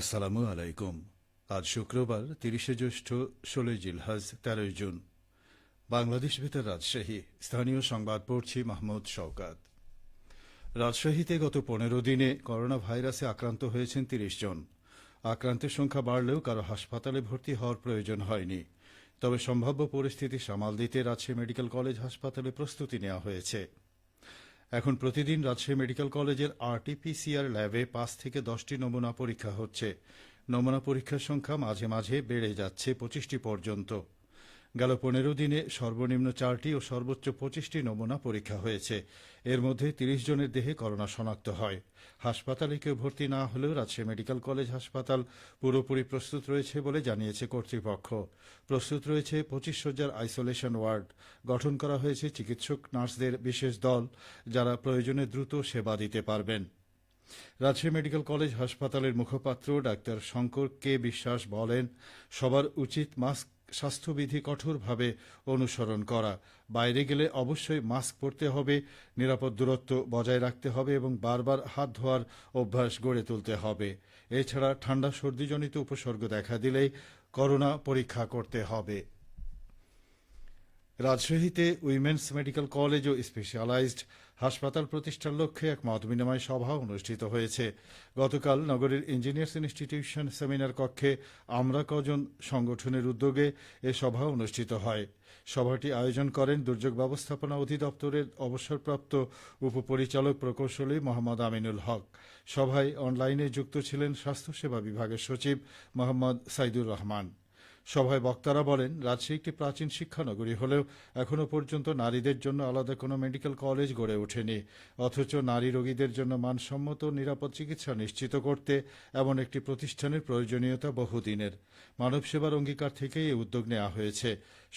আসসালামু আলাইকুম। আজ শুক্রবার তিরিশে জ্যৈষ্ঠ ষোলোই জিলহাজ, তেরোই জুন। বাংলাদেশ ভিতর রাজশাহী। স্থানীয় সংবাদ পড়ছি মাহমুদ শওকাত। রাজশাহীতে গত পনেরো দিনে করোনা ভাইরাসে আক্রান্ত হয়েছেন তিরিশ জন। আক্রান্তের সংখ্যা বাড়লেও কারও হাসপাতালে ভর্তি হওয়ার প্রয়োজন হয়নি। তবে সম্ভাব্য পরিস্থিতি সামাল দিতে রাজশাহী মেডিকেল কলেজ হাসপাতালে প্রস্তুতি নেওয়া হয়েছে। এখন প্রতিদিন রাজশাহী মেডিকেল কলেজের আরটিপিসিআর ল্যাবে পাঁচ থেকে দশটি নমুনা পরীক্ষা হচ্ছে। নমুনা পরীক্ষার সংখ্যা মাঝে মাঝে বেড়ে যাচ্ছে পঁচিশটি পর্যন্ত। গেল পনেরো দিনে সর্বনিম্ন চারটি ও সর্বোচ্চ পঁচিশটি নমুনা পরীক্ষা হয়েছে। এর মধ্যে তিরিশ জনের দেহে করোনা শনাক্ত হয়। হাসপাতালে কেউ ভর্তি না হলেও রাজশাহী মেডিকেল কলেজ হাসপাতাল পুরোপুরি প্রস্তুত রয়েছে বলে জানিয়েছে কর্তৃপক্ষ। প্রস্তুত রয়েছে পঁচিশ শয্যার আইসোলেশন ওয়ার্ড। গঠন করা হয়েছে চিকিৎসক, নার্সদের বিশেষ দল, যারা প্রয়োজনে দ্রুত সেবা দিতে পারবেন। রাজশাহী মেডিকেল কলেজ হাসপাতালের মুখপাত্র ডাক্তার শঙ্কর কে বিশ্বাস বলেন, সবার উচিত মাস্ক স্বাস্থ্যবিধি কঠোরভাবে অনুসরণ করা। বাইরে গেলে অবশ্যই মাস্ক পরতে হবে, নিরাপদ দূরত্ব বজায় রাখতে হবে এবং বারবার হাত ধোয়ার অভ্যাস গড়ে তুলতে হবে। এছাড়া ঠান্ডা সর্দিজনিত উপসর্গ দেখা দিলেই করোনা পরীক্ষা করতে হবে। রাজশাহীতে উইমেন্স মেডিকেল কলেজ ও স্পেশালাইজড হাসপাতাল প্রতিষ্ঠার লক্ষ্যে এক মত বিনিময় সভা অনুষ্ঠিত হয়েছে। গতকাল নগরের ইঞ্জিনিয়ার্স ইনস্টিটিউশন সেমিনার কক্ষে আমরা কজন সংগঠনের উদ্যোগে এ সভা অনুষ্ঠিত হয়। সভাটি আয়োজন করেন দুর্যোগ ব্যবস্থাপনা অধিদপ্তরের অবসরপ্রাপ্ত উপপরিচালক প্রকৌশলী মোহাম্মদ আমিনুল হক। সভায় অনলাইনে যুক্ত ছিলেন স্বাস্থ্যসেবা বিভাগের সচিব মোহাম্মদ সাইদুর রহমান। সভায় বক্তারা বলেন, রাজশাহী একটি প্রাচীন শিক্ষানগরী, হলেও এখনও পর্যন্ত নারীদের জন্য আলাদা কোনো মেডিকেল কলেজ গড়ে ওঠেনি। অথচ নারী রোগীদের জন্য মানসম্মত নিরাপদ চিকিৎসা নিশ্চিত করতে এমন একটি প্রতিষ্ঠানের প্রয়োজনীয়তা বহুদিনের। মানব সেবার অঙ্গীকার থেকেই এই উদ্যোগ নেওয়া হয়েছে।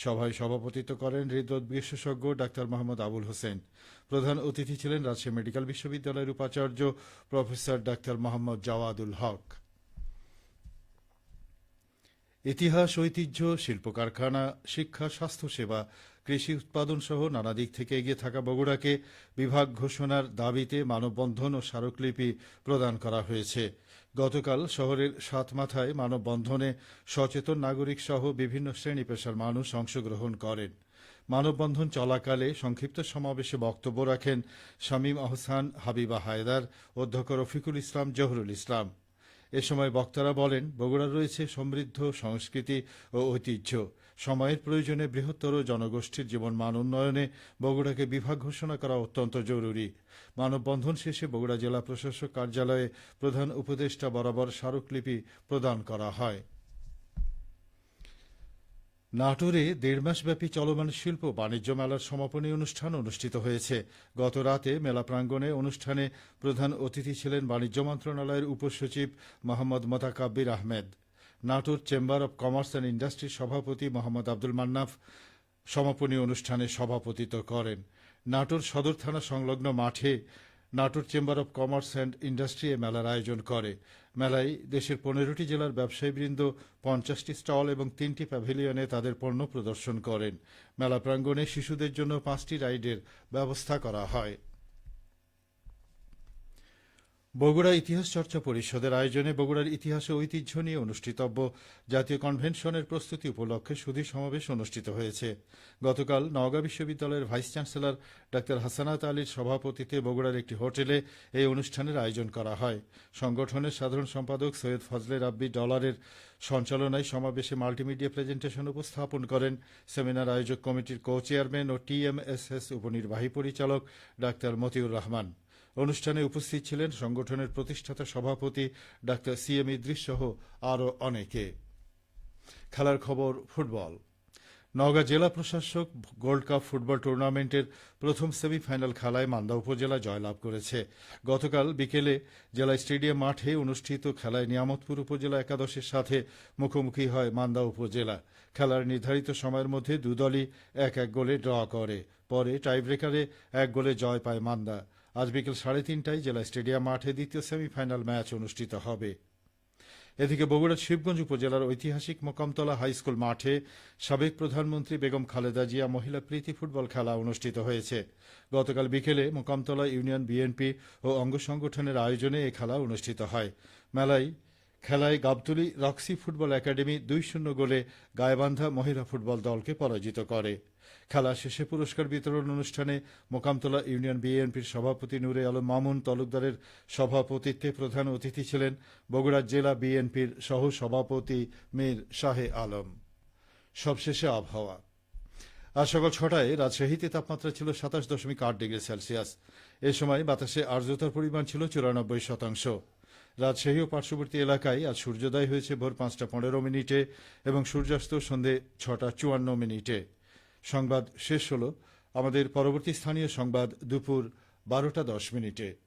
সভায় সভাপতিত্ব করেন হৃদরোগ বিশেষজ্ঞ ডাক্তার মোহাম্মদ আবুল হোসেন। প্রধান অতিথি ছিলেন রাজশাহী মেডিকেল বিশ্ববিদ্যালয়ের উপাচার্য প্রফেসর ডাক্তার মোহাম্মদ জাওয়াদুল হক। ইতিহাস, ঐতিহ্য শিল্প কারখানা শিক্ষা, স্বাস্থ্যসেবা, কৃষি উৎপাদন সহ নানা দিক থেকে এগিয়ে থাকা বগুড়াকে বিভাগ ঘোষণার দাবিতে মানববন্ধন ও স্মারকলিপি প্রদান করা হয়েছে। গতকাল শহরের সাতমাথায় মানববন্ধনে সচেতন নাগরিক সহ বিভিন্ন শ্রেণি পেশার মানুষ অংশগ্রহণ করেন। মানববন্ধন চলাকালে সংক্ষিপ্ত সমাবেশে বক্তব্য রাখেন শামীম আহসান, হাবিবা হায়দার, অধ্যক্ষ রফিকুল ইসলাম, জহরুল ইসলাম। এ সময় বক্তারা বলেন বগুড়ার রয়েছে সমৃদ্ধ সংস্কৃতি ও ঐতিহ্য। সময়ের প্রয়োজনে বৃহত্তর জনগোষ্ঠীর জীবন মান উন্নয়নে বগুড়াকে বিভাগ ঘোষণা করা অত্যন্ত জরুরি। মানববন্ধন শেষে বগুড়া জেলা প্রশাসক কার্যালয়ে প্রধান উপদেষ্টা বরাবর স্মারকলিপি প্রদান করা হয়। নাটোরে দেড় মাসব্যাপী চলমান শিল্প বাণিজ্য মেলার সমাপনী অনুষ্ঠান অনুষ্ঠিত হয়েছে। গত রাতে মেলা প্রাঙ্গণে অনুষ্ঠানে প্রধান অতিথি ছিলেন বাণিজ্য মন্ত্রণালয়ের উপসচিব Mohammad Motakabbir Ahmed. Natore chamber of commerce and ইন্ডাস্ট্রির সভাপতি মোহাম্মদ আব্দুল মান্নাফ সমাপনী অনুষ্ঠানে সভাপতিত্ব করেন। নাটোর সদর থানা সংলগ্ন মাঠে Natore chamber of commerce and industry এ মেলার আয়োজন করে। মেলায় দেশের পনেরোটি জেলার ব্যবসায়ীবৃন্দ, পঞ্চাশটি স্টল এবং তিনটি প্যাভিলিয়নে তাদের পণ্য প্রদর্শন করেন। মেলা প্রাঙ্গণে শিশুদের জন্য পাঁচটি রাইডের ব্যবস্থা করা হয়। বগুড়া ইতিহাস চর্চা পরিষদের আয়োজনে বগুড়ার ইতিহাস ও ঐতিহ্য নিয়ে অনুষ্ঠিতব্য জাতীয় কনভেনশনের প্রস্তুতি উপলক্ষে সুধী সমাবেশ অনুষ্ঠিত হয়েছে। গতকাল নওগাঁ বিশ্ববিদ্যালয়ের ভাইস চ্যান্সেলর ডাক্তার হাসানাত আলীর সভাপতিত্বে বগুড়ার একটি হোটেলে এই অনুষ্ঠানের আয়োজন করা হয়। সংগঠনের সাধারণ সম্পাদক সৈয়দ ফজলে রাব্বি ডলারের সঞ্চালনায় সমাবেশে মাল্টিমিডিয়া প্রেজেন্টেশন উপস্থাপন করেন। সেমিনার আয়োজক কমিটির কো চেয়ারম্যান ও টিএমএসএস উপনির্বাহী পরিচালক ডাক্তার মতিউর রহমান। অনুষ্ঠানে উপস্থিত ছিলেন সংগঠনের প্রতিষ্ঠাতা সভাপতি ডাক্তার সি এম ইদ্রিস সহ আরও অনেকে। খেলার খবর, ফুটবল। নওগাঁ জেলা প্রশাসক গোল্ড কাপ ফুটবল টুর্নামেন্টের প্রথম সেমিফাইনাল খেলায় মান্দা উপজেলা জয়লাভ করেছে। গতকাল বিকেলে জেলা স্টেডিয়াম মাঠে অনুষ্ঠিত খেলায় নিয়ামতপুর উপজেলা একাদশের সাথে মুখোমুখি হয় মান্দা উপজেলা। খেলার নির্ধারিত সময়ের মধ্যে দুদলই এক এক গোলে ড্র করে। পরে টাইব্রেকারে এক গোলে জয় পায় মান্দা আজ বিকেল সাড়ে তিনটায় জেলা স্টেডিয়াম মাঠে দ্বিতীয় সেমিফাইনাল ম্যাচ অনুষ্ঠিত হবে। এদিকে বগুড়ার শিবগঞ্জ উপজেলার ঐতিহাসিক মোকামতলা হাইস্কুল মাঠে সাবেক প্রধানমন্ত্রী বেগম খালেদা জিয়া মহিলা প্রীতি ফুটবল খেলা অনুষ্ঠিত হয়েছে। গতকাল বিকেলে মোকামতলা ইউনিয়ন বিএনপি ও অঙ্গ সংগঠনের আয়োজনে এ খেলা অনুষ্ঠিত হয়। মেলায় খেলায় গাবতলী রক্সি ফুটবল একাডেমি দুই শূন্য গোলে গায়েবান্ধা মহিলা ফুটবল দলকে পরাজিত করে। খেলা শেষে পুরস্কার বিতরণ অনুষ্ঠানে মোকামতলা ইউনিয়ন বিএনপির সভাপতি নুরে আলম মামুন তালুকদারের সভাপতিত্বে প্রধান অতিথি ছিলেন বগুড়া জেলা বিএনপির সহ সভাপতি মীর শাহে আলম। সবশেষে আবহাওয়া। আজ সকাল ছটায় রাজশাহীতে তাপমাত্রা ছিল সাতাশ দশমিক আট ডিগ্রি সেলসিয়াস। এ সময় বাতাসে আর্দ্রতার পরিমাণ ছিল চুরানব্বই শতাংশ। রাজশাহী ও পার্শ্ববর্তী এলাকায় আজ সূর্যোদয় হয়েছে ভোর পাঁচটা পনেরো মিনিটে এবং সূর্যাস্ত সন্ধে ছটা চুয়ান্ন মিনিটে। সংবাদ শেষ হল। আমাদের পরবর্তী স্থানীয় সংবাদ দুপুর বারোটা দশ মিনিটে।